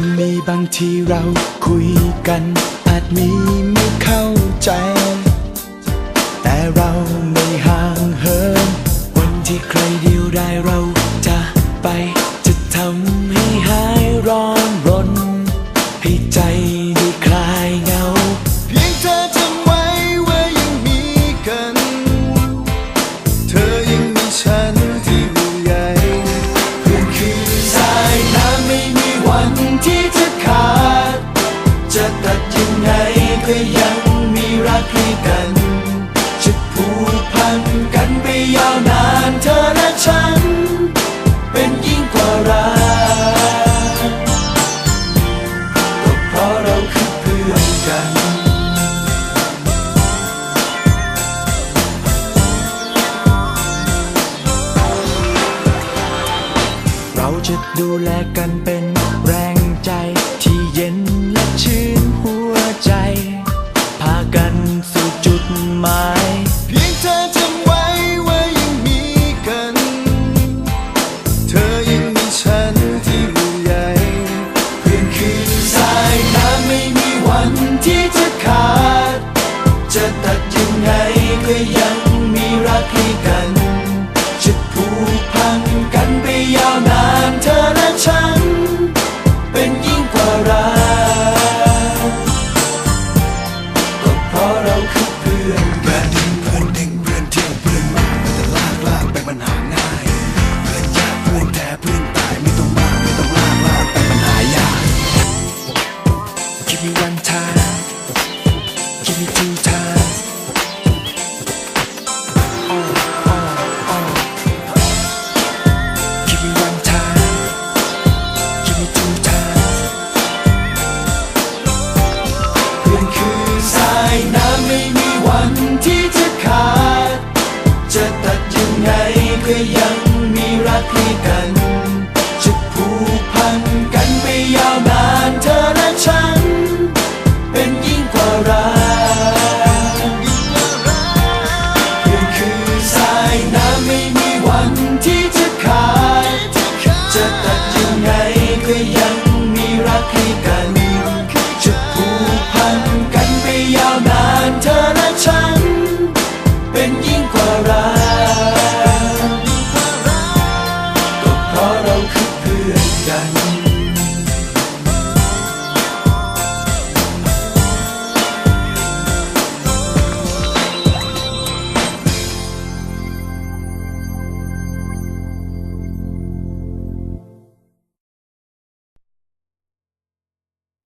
นมีบางทีเราคุยกัน อาจมีไม่เข้าใจ แต่เราไม่ห่างเหินวันที่ใครเดียวได้เราจะไปจะทำให้ ขาด จะตัดยังไงก็ยังมีรักให้กันจะผูกพันกันไปยาวนานเธอและฉัน เป็นยิ่งกว่ารักก็เพราะเราคือเพื่อนกันเราจะดูแลกันเป็นแร ชื่นหัวใจ พากันสู่จุดหมาย เพียงเธอจำไว้ว่ายังมีกัน เธอยังมีฉันที่ห่วงใยเพื่อนคืนสายน้ำไม่มีวันที่จะขาด จะตัดยังไงก็ยัง you Dynamite.